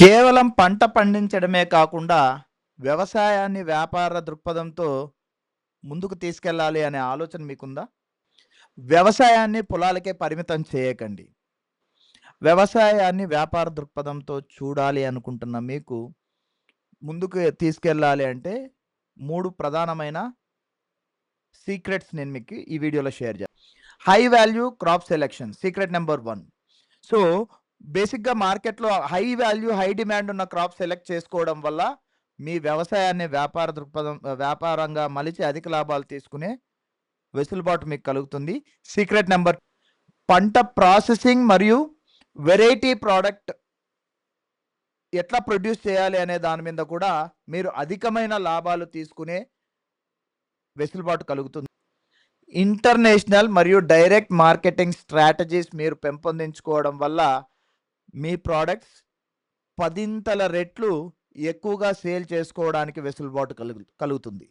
కేవలం పంట పండించడమే కాకుండా వ్యవసాయాన్ని వ్యాపార దృక్పథంతో ముందుకు తీసుకెళ్ళాలి అనే ఆలోచన మీకుందా? వ్యవసాయాన్ని పొలాలకే పరిమితం చేయకండి. వ్యవసాయాన్ని వ్యాపార దృక్పథంతో చూడాలి అనుకుంటున్న మీకు ముందుకు తీసుకెళ్ళాలి అంటే మూడు ప్రధానమైన సీక్రెట్స్ నేను మీకు ఈ వీడియోలో షేర్ చేస్తాను high value crop selection secret number one. So బేసిక్గా మార్కెట్లో హై వాల్యూ హై డిమాండ్ ఉన్న క్రాప్ సెలెక్ట్ చేసుకోవడం వల్ల మీ వ్యవసాయాన్ని వ్యాపార దృక్పథం వ్యాపారంగా మలిచి అధిక లాభాలు తీసుకునే వెసులుబాటు మీకు కలుగుతుంది. సీక్రెట్ నెంబర్ పంట ప్రాసెసింగ్ మరియు వెరైటీ ప్రోడక్ట్ ఎట్లా ప్రొడ్యూస్ చేయాలి అనే దాని మీద కూడా మీరు అధికమైన లాభాలు తీసుకునే వెసులుబాటు కలుగుతుంది. ఇంటర్నేషనల్ మరియు డైరెక్ట్ మార్కెటింగ్ స్ట్రాటజీస్ మీరు పెంపొందించుకోవడం వల్ల మీ ప్రోడక్ట్స్ పదింతల రెట్లు ఎక్కువగా సేల్ చేసుకోవడానికి వెసులుబాటు కలుగు కలుగుతుంది.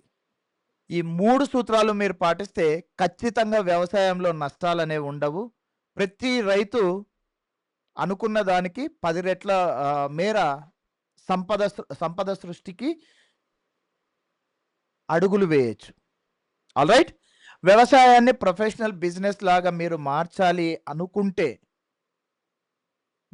ఈ మూడు సూత్రాలు మీరు పాటిస్తే ఖచ్చితంగా వ్యవసాయంలో నష్టాలు అనేవి ఉండవు. ప్రతి రైతు అనుకున్న దానికి పది రెట్ల మేర సంపద సంపద సృష్టికి అడుగులు వేయచ్చు. ఆల్ రైట్ వ్యవసాయాన్ని ప్రొఫెషనల్ బిజినెస్ లాగా మీరు మార్చాలి అనుకుంటే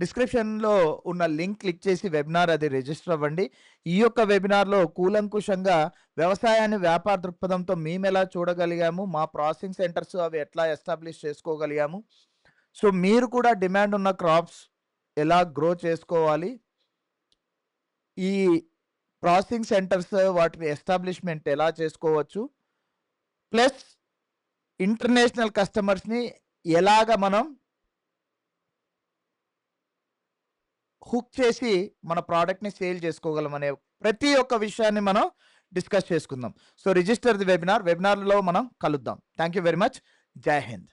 డిస్క్రిప్షన్లో ఉన్న లింక్ క్లిక్ చేసి వెబినార్ అది రిజిస్టర్ అవ్వండి. ఈ యొక్క వెబినార్లో కూలంకుషంగా వ్యవసాయాన్ని వ్యాపార దృక్పథంతో మేము ఎలా చూడగలిగాము మా ప్రాసెసింగ్ సెంటర్స్ అవి ఎట్లా ఎస్టాబ్లిష్ చేసుకోగలిగాము. సో మీరు కూడా డిమాండ్ ఉన్న క్రాప్స్ ఎలా గ్రో చేసుకోవాలి? ఈ ప్రాసెసింగ్ సెంటర్స్ వాటి ఎస్టాబ్లిష్మెంట్ ఎలా చేసుకోవచ్చు? ప్లస్ ఇంటర్నేషనల్ కస్టమర్స్ని ఎలాగ మనం హుక్ చేసి మన ప్రోడక్ట్ని సేల్ చేసుకోగలం అనే ప్రతి ఒక్క విషయాన్ని మనం డిస్కస్ చేసుకుందాం. సో రిజిస్టర్ ది వెబినార్ వెబినార్లో మనం కలుద్దాం. థ్యాంక్ యూ వెరీ మచ్ జై హింద్